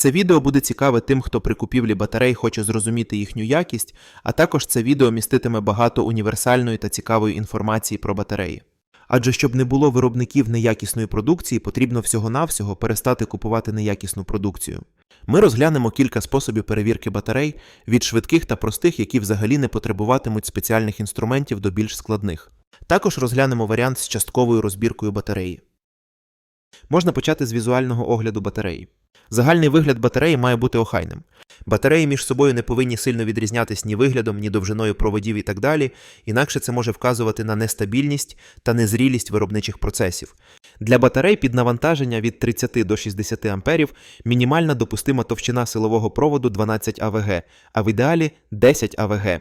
Це відео буде цікаве тим, хто при купівлі батарей хоче зрозуміти їхню якість, а також це відео міститиме багато універсальної та цікавої інформації про батареї. Адже щоб не було виробників неякісної продукції, потрібно всього-навсього перестати купувати неякісну продукцію. Ми розглянемо кілька способів перевірки батарей від швидких та простих, які взагалі не потребуватимуть спеціальних інструментів до більш складних. Також розглянемо варіант з частковою розбіркою батареї. Можна почати з візуального огляду батареї. Загальний вигляд батареї має бути охайним. Батареї між собою не повинні сильно відрізнятися ні виглядом, ні довжиною проводів і так далі, інакше це може вказувати на нестабільність та незрілість виробничих процесів. Для батарей під навантаження від 30 до 60 А мінімальна допустима товщина силового проводу 12 АВГ, а в ідеалі 10 АВГ.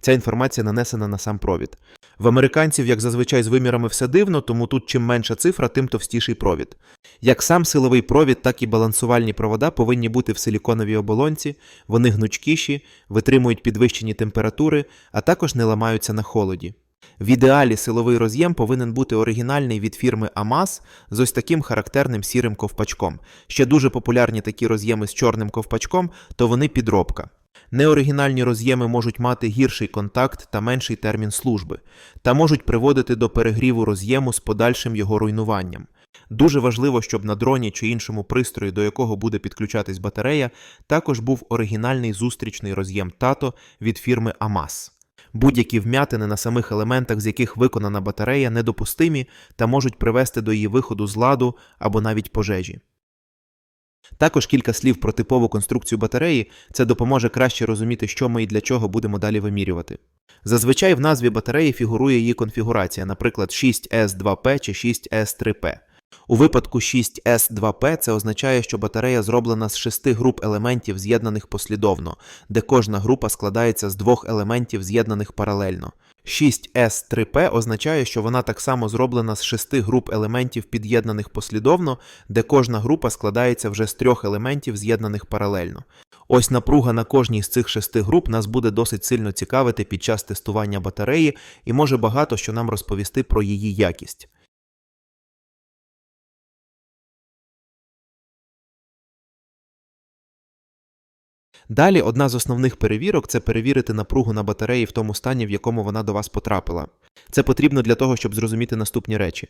Ця інформація нанесена на сам провід. В американців, як зазвичай, з вимірами все дивно, тому тут чим менша цифра, тим товстіший провід. Як сам силовий провід, так і балансувальні провода повинні бути в силіконовій оболонці, вони гнучкіші, витримують підвищені температури, а також не ламаються на холоді. В ідеалі силовий роз'єм повинен бути оригінальний від фірми AMAS з ось таким характерним сірим ковпачком. Ще дуже популярні такі роз'єми з чорним ковпачком, то вони підробка. Неоригінальні роз'єми можуть мати гірший контакт та менший термін служби, та можуть приводити до перегріву роз'єму з подальшим його руйнуванням. Дуже важливо, щоб на дроні чи іншому пристрої, до якого буде підключатись батарея, також був оригінальний зустрічний роз'єм тато від фірми AMAS. Будь-які вм'ятини на самих елементах, з яких виконана батарея, недопустимі та можуть привести до її виходу з ладу або навіть пожежі. Також кілька слів про типову конструкцію батареї це допоможе краще розуміти, що ми і для чого будемо далі вимірювати. Зазвичай в назві батареї фігурує її конфігурація, наприклад, 6S2P чи 6S3P. У випадку 6S2P це означає, що батарея зроблена з шести груп елементів, з'єднаних послідовно, де кожна група складається з двох елементів, з'єднаних паралельно. 6S3P означає, що вона так само зроблена з шести груп елементів, під'єднаних послідовно, де кожна група складається вже з трьох елементів, з'єднаних паралельно. Ось напруга на кожній з цих шести груп нас буде досить сильно цікавити під час тестування батареї і може багато що нам розповісти про її якість. Далі одна з основних перевірок це перевірити напругу на батареї в тому стані, в якому вона до вас потрапила. Це потрібно для того, щоб зрозуміти наступні речі: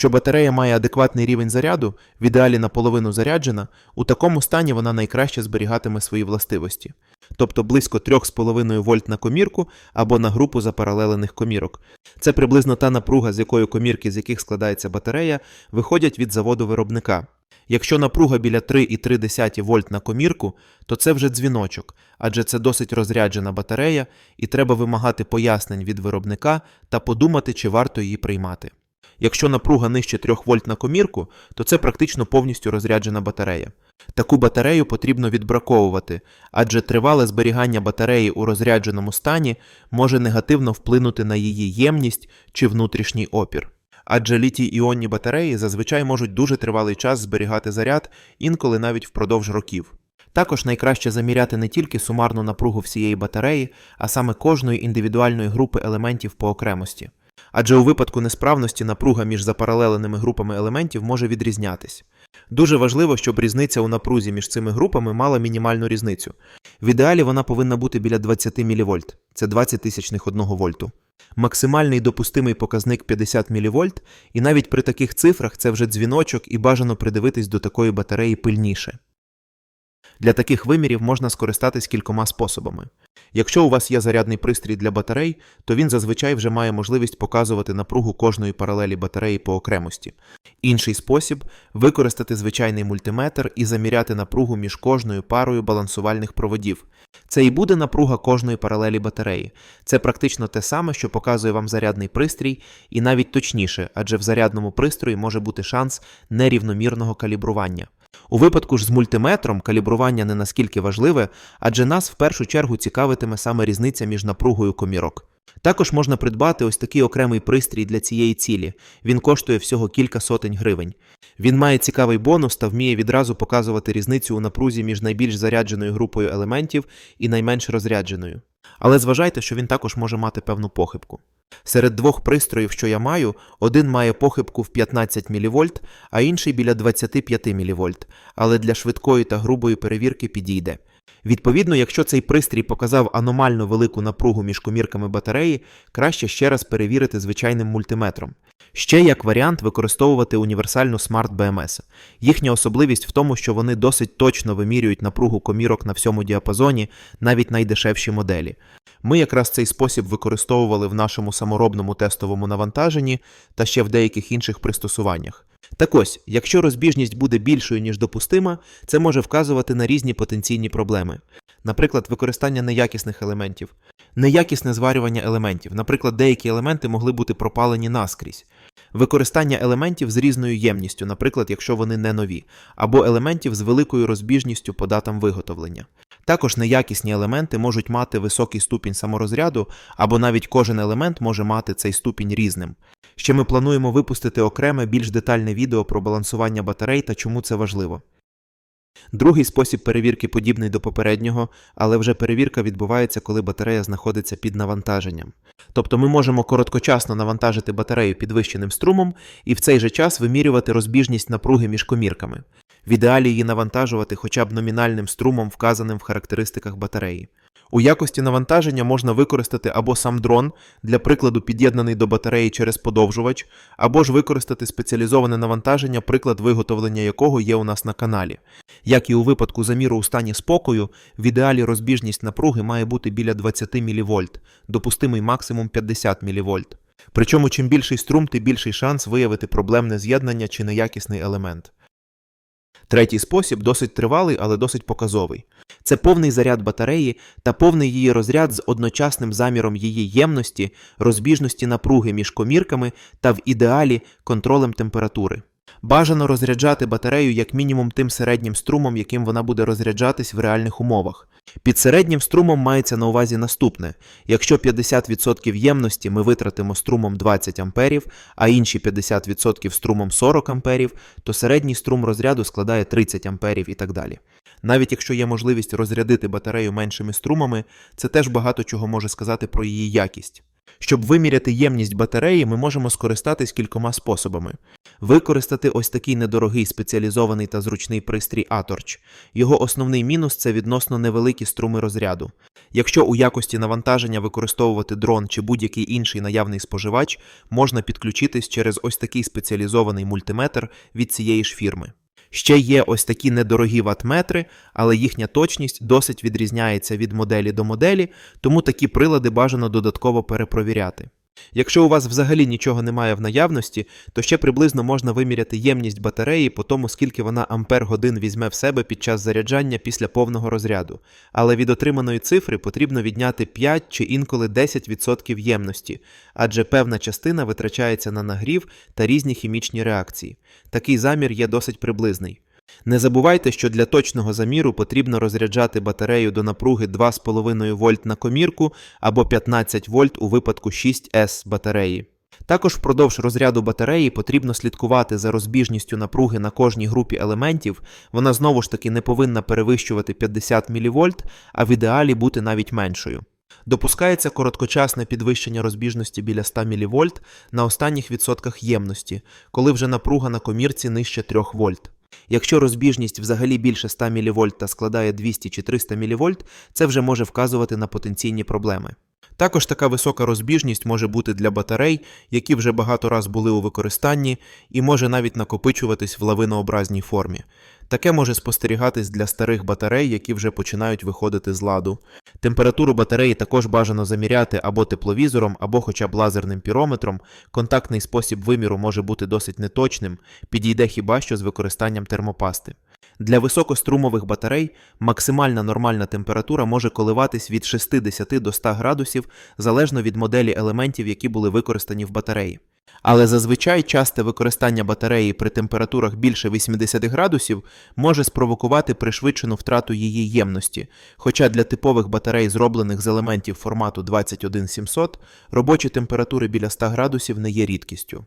що батарея має адекватний рівень заряду, в ідеалі наполовину заряджена, у такому стані вона найкраще зберігатиме свої властивості, тобто близько 3,5 вольт на комірку або на групу запаралелених комірок. Це приблизно та напруга, з якої комірки, з яких складається батарея, виходять від заводу виробника. Якщо напруга біля 3,3 вольт на комірку, то це вже дзвіночок, адже це досить розряджена батарея, і треба вимагати пояснень від виробника та подумати, чи варто її приймати. Якщо напруга нижче 3 вольт на комірку, то це практично повністю розряджена батарея. Таку батарею потрібно відбраковувати, адже тривале зберігання батареї у розрядженому стані може негативно вплинути на її ємність чи внутрішній опір адже літій іонні батареї зазвичай можуть дуже тривалий час зберігати заряд, інколи навіть впродовж років. Також найкраще заміряти не тільки сумарну напругу всієї батареї, а саме кожної індивідуальної групи елементів по окремості. Адже у випадку несправності напруга між запаралеленими групами елементів може відрізнятись. Дуже важливо, щоб різниця у напрузі між цими групами мала мінімальну різницю. В ідеалі вона повинна бути біля 20 мВ, це 20 тисячних 1 вольту. Максимальний допустимий показник 50 мВ, і навіть при таких цифрах це вже дзвіночок і бажано придивитись до такої батареї пильніше. Для таких вимірів можна скористатись кількома способами. Якщо у вас є зарядний пристрій для батарей, то він зазвичай вже має можливість показувати напругу кожної паралелі батареї по окремості. Інший спосіб використати звичайний мультиметр і заміряти напругу між кожною парою балансувальних проводів. Це і буде напруга кожної паралелі батареї. Це практично те саме, що показує вам зарядний пристрій, і навіть точніше, адже в зарядному пристрої може бути шанс нерівномірного калібрування. У випадку ж з мультиметром калібрування не наскільки важливе, адже нас в першу чергу цікавитиме саме різниця між напругою комірок. Також можна придбати ось такий окремий пристрій для цієї цілі. Він коштує всього кілька сотень гривень. Він має цікавий бонус та вміє відразу показувати різницю у напрузі між найбільш зарядженою групою елементів і найменш розрядженою. Але зважайте, що він також може мати певну похибку. Серед двох пристроїв, що я маю, один має похибку в 15 мВ, а інший біля 25 мВ, але для швидкої та грубої перевірки підійде. Відповідно, якщо цей пристрій показав аномально велику напругу між комірками батареї, краще ще раз перевірити звичайним мультиметром. Ще як варіант використовувати універсальну Smart BMS. Їхня особливість в тому, що вони досить точно вимірюють напругу комірок на всьому діапазоні, навіть найдешевші моделі. Ми якраз цей спосіб використовували в нашому саморобному тестовому навантаженні та ще в деяких інших пристосуваннях. Так ось, якщо розбіжність буде більшою, ніж допустима, це може вказувати на різні потенційні проблеми. Наприклад, використання неякісних елементів, неякісне зварювання елементів. Наприклад, деякі елементи могли бути пропалені наскрізь. Використання елементів з різною ємністю, наприклад, якщо вони не нові, або елементів з великою розбіжністю по датам виготовлення. Також неякісні елементи можуть мати високий ступінь саморозряду, або навіть кожен елемент може мати цей ступінь різним. Ще ми плануємо випустити окреме більш детальне відео про балансування батарей та чому це важливо. Другий спосіб перевірки подібний до попереднього, але вже перевірка відбувається, коли батарея знаходиться під навантаженням. Тобто ми можемо короткочасно навантажити батарею підвищеним струмом і в цей же час вимірювати розбіжність напруги між комірками. В ідеалі її навантажувати хоча б номінальним струмом, вказаним в характеристиках батареї. У якості навантаження можна використати або сам дрон, для прикладу під'єднаний до батареї через подовжувач, або ж використати спеціалізоване навантаження, приклад виготовлення якого є у нас на каналі. Як і у випадку заміру у стані спокою, в ідеалі розбіжність напруги має бути біля 20 мВ, допустимий максимум 50 мВ. Причому чим більший струм, тим більший шанс виявити проблемне з'єднання чи неякісний елемент. Третій спосіб досить тривалий, але досить показовий. Це повний заряд батареї та повний її розряд з одночасним заміром її ємності, розбіжності напруги між комірками та в ідеалі контролем температури. Бажано розряджати батарею як мінімум тим середнім струмом, яким вона буде розряджатись в реальних умовах. Під середнім струмом мається на увазі наступне: якщо 50% ємності ми витратимо струмом 20 А, а інші 50% струмом 40 А, то середній струм розряду складає 30 А і так далі. Навіть якщо є можливість розрядити батарею меншими струмами, це теж багато чого може сказати про її якість. Щоб виміряти ємність батареї, ми можемо скористатись кількома способами. Використати ось такий недорогий спеціалізований та зручний пристрій Atorch. Його основний мінус це відносно невеликі струми розряду. Якщо у якості навантаження використовувати дрон чи будь-який інший наявний споживач, можна підключитись через ось такий спеціалізований мультиметр від цієї ж фірми. Ще є ось такі недорогі ватметри, але їхня точність досить відрізняється від моделі до моделі, тому такі прилади бажано додатково перепровіряти. Якщо у вас взагалі нічого немає в наявності, то ще приблизно можна виміряти ємність батареї по тому, скільки вона ампер годин візьме в себе під час заряджання після повного розряду. Але від отриманої цифри потрібно відняти 5 чи інколи 10% ємності, адже певна частина витрачається на нагрів та різні хімічні реакції. Такий замір є досить приблизний. Не забувайте, що для точного заміру потрібно розряджати батарею до напруги 2,5 вольт на комірку або 15 вольт у випадку 6С батареї. Також впродовж розряду батареї потрібно слідкувати за розбіжністю напруги на кожній групі елементів, вона знову ж таки не повинна перевищувати 50 мВ, а в ідеалі бути навіть меншою. Допускається короткочасне підвищення розбіжності біля 100 мВ на останніх відсотках ємності, коли вже напруга на комірці нижче 3 вольт. Якщо розбіжність взагалі більше 100 мВ та складає 200 чи 300 мВ, це вже може вказувати на потенційні проблеми. Також така висока розбіжність може бути для батарей, які вже багато раз були у використанні, і може навіть накопичуватись в лавинообразній формі. Таке може спостерігатись для старих батарей, які вже починають виходити з ладу. Температуру батареї також бажано заміряти або тепловізором, або хоча б лазерним пірометром. Контактний спосіб виміру може бути досить неточним, підійде хіба що з використанням термопасти. Для високострумових батарей максимальна нормальна температура може коливатись від 60 до 100 градусів залежно від моделі елементів, які були використані в батареї. Але зазвичай часте використання батареї при температурах більше 80 градусів може спровокувати пришвидшену втрату її ємності, хоча для типових батарей, зроблених з елементів формату 21700, робочі температури біля 100 градусів не є рідкістю.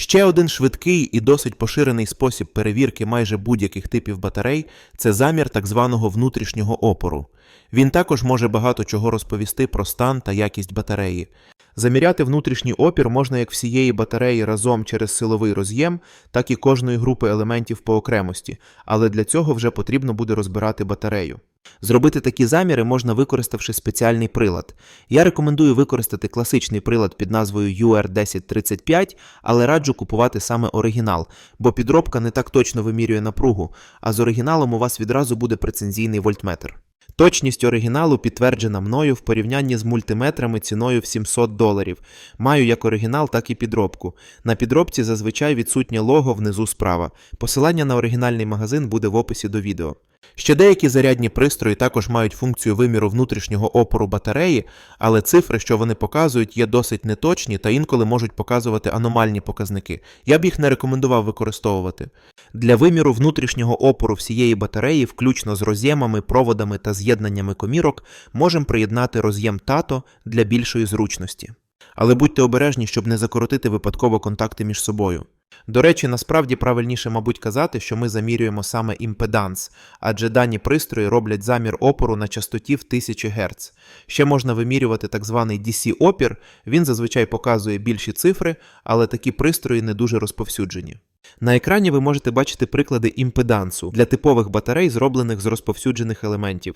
Ще один швидкий і досить поширений спосіб перевірки майже будь-яких типів батарей це замір так званого внутрішнього опору. Він також може багато чого розповісти про стан та якість батареї. Заміряти внутрішній опір можна як всієї батареї разом через силовий роз'єм, так і кожної групи елементів по окремості, але для цього вже потрібно буде розбирати батарею. Зробити такі заміри можна використавши спеціальний прилад. Я рекомендую використати класичний прилад під назвою UR1035, але раджу купувати саме оригінал, бо підробка не так точно вимірює напругу, а з оригіналом у вас відразу буде прецензійний вольтметр. Точність оригіналу підтверджена мною в порівнянні з мультиметрами ціною в 700 доларів. Маю як оригінал, так і підробку. На підробці зазвичай відсутнє лого внизу справа. Посилання на оригінальний магазин буде в описі до відео. Ще деякі зарядні пристрої також мають функцію виміру внутрішнього опору батареї, але цифри, що вони показують, є досить неточні та інколи можуть показувати аномальні показники. Я б їх не рекомендував використовувати. Для виміру внутрішнього опору всієї батареї, включно з роз'ємами, проводами та з'єднаннями комірок, можемо приєднати роз'єм тато для більшої зручності. Але будьте обережні, щоб не закоротити випадково контакти між собою. До речі, насправді правильніше, мабуть, казати, що ми замірюємо саме імпеданс, адже дані пристрої роблять замір опору на частоті в 1000 Гц. Ще можна вимірювати так званий DC-опір, він зазвичай показує більші цифри, але такі пристрої не дуже розповсюджені. На екрані ви можете бачити приклади імпедансу для типових батарей, зроблених з розповсюджених елементів.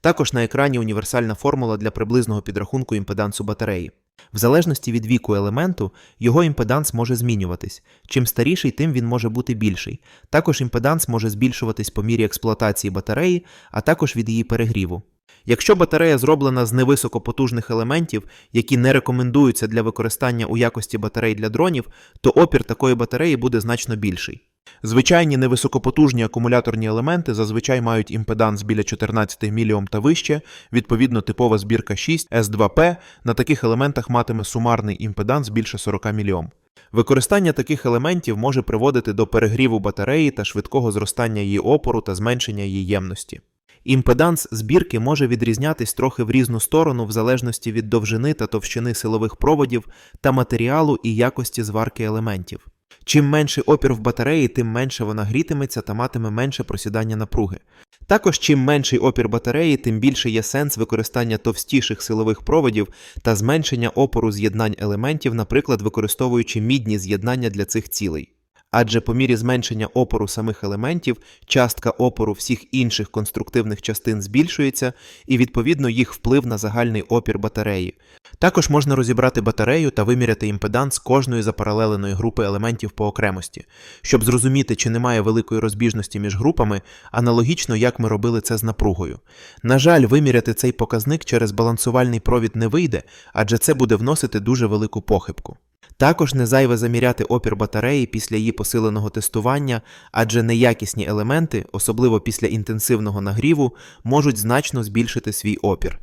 Також на екрані універсальна формула для приблизного підрахунку імпедансу батареї. В залежності від віку елементу, його імпеданс може змінюватись. Чим старіший, тим він може бути більший. Також імпеданс може збільшуватись по мірі експлуатації батареї, а також від її перегріву. Якщо батарея зроблена з невисокопотужних елементів, які не рекомендуються для використання у якості батарей для дронів, то опір такої батареї буде значно більший. Звичайні невисокопотужні акумуляторні елементи зазвичай мають імпеданс біля 14 мільйом та вище, відповідно типова збірка 6 S2P на таких елементах матиме сумарний імпеданс більше 40 мільйом. Використання таких елементів може приводити до перегріву батареї та швидкого зростання її опору та зменшення її ємності. Імпеданс збірки може відрізнятись трохи в різну сторону в залежності від довжини та товщини силових проводів та матеріалу і якості зварки елементів. Чим менший опір в батареї, тим менше вона грітиметься та матиме менше просідання напруги. Також чим менший опір батареї, тим більше є сенс використання товстіших силових проводів та зменшення опору з'єднань елементів, наприклад, використовуючи мідні з'єднання для цих цілей. Адже по мірі зменшення опору самих елементів, частка опору всіх інших конструктивних частин збільшується, і відповідно їх вплив на загальний опір батареї. Також можна розібрати батарею та виміряти імпеданс кожної запаралеленої групи елементів по окремості, щоб зрозуміти, чи немає великої розбіжності між групами, аналогічно як ми робили це з напругою. На жаль, виміряти цей показник через балансувальний провід не вийде, адже це буде вносити дуже велику похибку. Також не зайве заміряти опір батареї після її посиленого тестування, адже неякісні елементи, особливо після інтенсивного нагріву, можуть значно збільшити свій опір.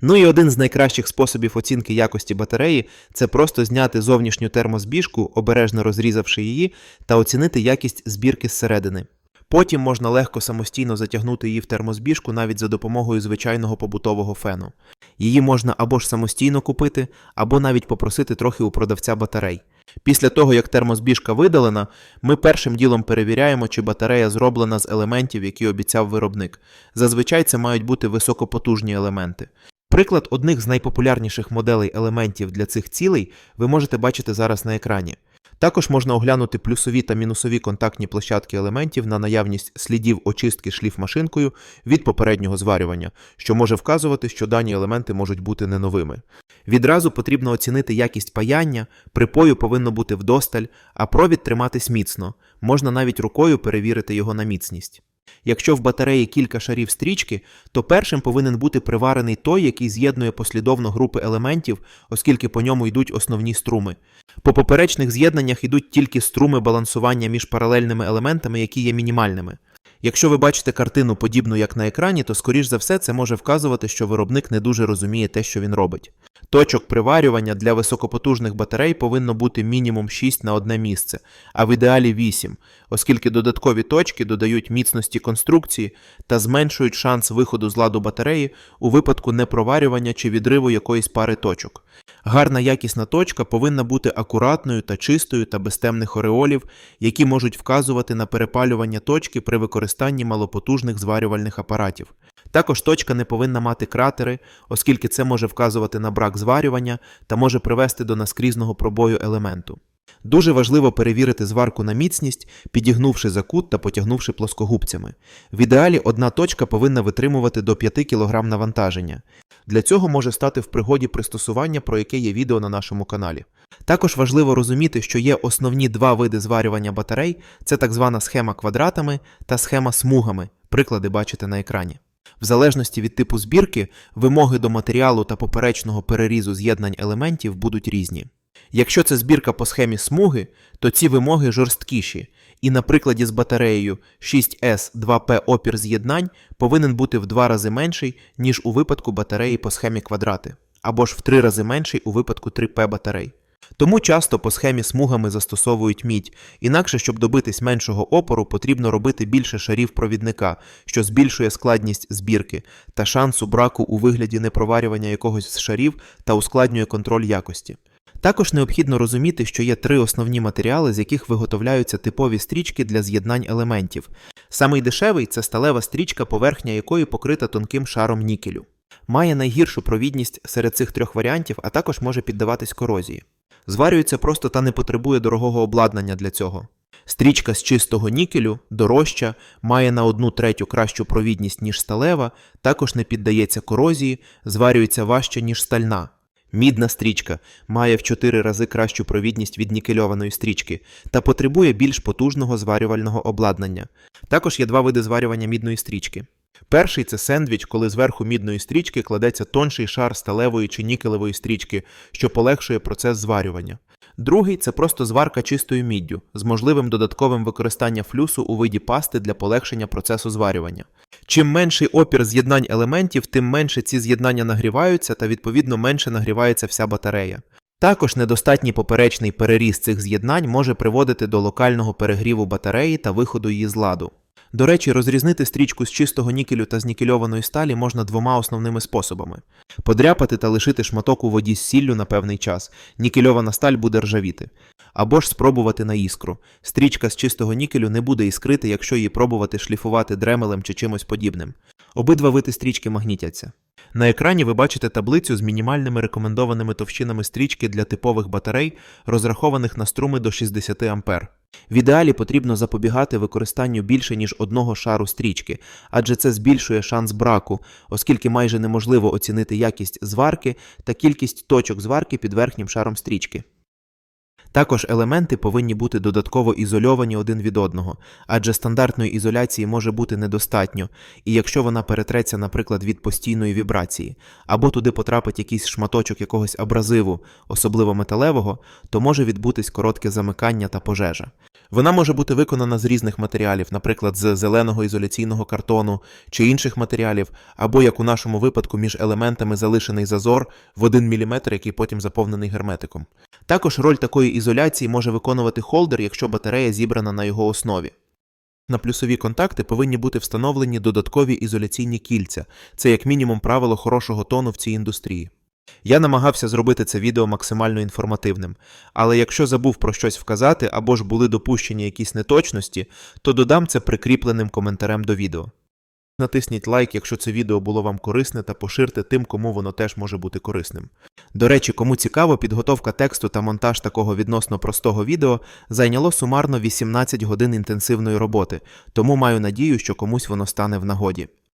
Ну і один з найкращих способів оцінки якості батареї це просто зняти зовнішню термозбіжку, обережно розрізавши її, та оцінити якість збірки зсередини. Потім можна легко самостійно затягнути її в термозбіжку навіть за допомогою звичайного побутового фену. Її можна або ж самостійно купити, або навіть попросити трохи у продавця батарей. Після того, як термозбіжка видалена, ми першим ділом перевіряємо, чи батарея зроблена з елементів, які обіцяв виробник. Зазвичай це мають бути високопотужні елементи. Приклад одних з найпопулярніших моделей елементів для цих цілей ви можете бачити зараз на екрані. Також можна оглянути плюсові та мінусові контактні площадки елементів на наявність слідів очистки шліфмашинкою від попереднього зварювання, що може вказувати, що дані елементи можуть бути не новими. Відразу потрібно оцінити якість паяння, припою повинно бути вдосталь, а провід триматись міцно, можна навіть рукою перевірити його на міцність. Якщо в батареї кілька шарів стрічки, то першим повинен бути приварений той, який з'єднує послідовно групи елементів, оскільки по ньому йдуть основні струми. По поперечних з'єднаннях йдуть тільки струми балансування між паралельними елементами, які є мінімальними. Якщо ви бачите картину подібну як на екрані, то скоріш за все це може вказувати, що виробник не дуже розуміє те, що він робить. Точок приварювання для високопотужних батарей повинно бути мінімум 6 на одне місце, а в ідеалі 8, оскільки додаткові точки додають міцності конструкції та зменшують шанс виходу з ладу батареї у випадку непроварювання чи відриву якоїсь пари точок. Гарна якісна точка повинна бути акуратною та чистою та без темних ореолів, які можуть вказувати на перепалювання точки при використанні використанні малопотужних зварювальних апаратів. Також точка не повинна мати кратери, оскільки це може вказувати на брак зварювання та може привести до наскрізного пробою елементу. Дуже важливо перевірити зварку на міцність, підігнувши за кут та потягнувши плоскогубцями. В ідеалі одна точка повинна витримувати до 5 кг навантаження. Для цього може стати в пригоді пристосування, про яке є відео на нашому каналі. Також важливо розуміти, що є основні два види зварювання батарей: це так звана схема квадратами та схема смугами. Приклади бачите на екрані. В залежності від типу збірки, вимоги до матеріалу та поперечного перерізу з'єднань елементів будуть різні. Якщо це збірка по схемі смуги, то ці вимоги жорсткіші, і на прикладі з батареєю 6S2P опір з'єднань повинен бути в два рази менший, ніж у випадку батареї по схемі квадрати, або ж в три рази менший у випадку 3P батарей. Тому часто по схемі смугами застосовують мідь, інакше, щоб добитись меншого опору, потрібно робити більше шарів провідника, що збільшує складність збірки та шансу браку у вигляді непроварювання якогось з шарів та ускладнює контроль якості. Також необхідно розуміти, що є три основні матеріали, з яких виготовляються типові стрічки для з'єднань елементів. Самий дешевий це сталева стрічка, поверхня якої покрита тонким шаром нікелю. Має найгіршу провідність серед цих трьох варіантів, а також може піддаватись корозії. Зварюється просто та не потребує дорогого обладнання для цього. Стрічка з чистого нікелю, дорожча, має на одну третю кращу провідність, ніж сталева, також не піддається корозії, зварюється важче, ніж стальна. Мідна стрічка має в 4 рази кращу провідність від нікельованої стрічки та потребує більш потужного зварювального обладнання. Також є два види зварювання мідної стрічки. Перший це сендвіч, коли зверху мідної стрічки кладеться тонший шар сталевої чи нікелевої стрічки, що полегшує процес зварювання. Другий це просто зварка чистою міддю з можливим додатковим використанням флюсу у виді пасти для полегшення процесу зварювання. Чим менший опір з'єднань елементів, тим менше ці з'єднання нагріваються та відповідно менше нагрівається вся батарея. Також недостатній поперечний переріз цих з'єднань може приводити до локального перегріву батареї та виходу її з ладу. До речі, розрізнити стрічку з чистого нікелю та з нікельованої сталі можна двома основними способами: подряпати та лишити шматок у воді з сіллю на певний час, нікельована сталь буде ржавіти, або ж спробувати на іскру. Стрічка з чистого нікелю не буде іскрити, якщо її пробувати шліфувати дремелем чи чимось подібним. Обидва види стрічки магнітяться. На екрані ви бачите таблицю з мінімальними рекомендованими товщинами стрічки для типових батарей, розрахованих на струми до 60 А. В ідеалі потрібно запобігати використанню більше ніж одного шару стрічки, адже це збільшує шанс браку, оскільки майже неможливо оцінити якість зварки та кількість точок зварки під верхнім шаром стрічки. Також елементи повинні бути додатково ізольовані один від одного, адже стандартної ізоляції може бути недостатньо, і якщо вона перетреться, наприклад, від постійної вібрації, або туди потрапить якийсь шматочок якогось абразиву, особливо металевого, то може відбутись коротке замикання та пожежа. Вона може бути виконана з різних матеріалів, наприклад, з зеленого ізоляційного картону чи інших матеріалів, або як у нашому випадку між елементами залишений зазор в 1 мм, який потім заповнений герметиком. Також роль такої ізоляції може виконувати холдер, якщо батарея зібрана на його основі. На плюсові контакти повинні бути встановлені додаткові ізоляційні кільця. Це як мінімум правило хорошого тону в цій індустрії. Я намагався зробити це відео максимально інформативним, але якщо забув про щось вказати або ж були допущені якісь неточності, то додам це прикріпленим коментарем до відео. Натисніть лайк, якщо це відео було вам корисне, та поширте тим, кому воно теж може бути корисним. До речі, кому цікаво, підготовка тексту та монтаж такого відносно простого відео зайняло сумарно 18 годин інтенсивної роботи, тому маю надію, що комусь воно стане в нагоді.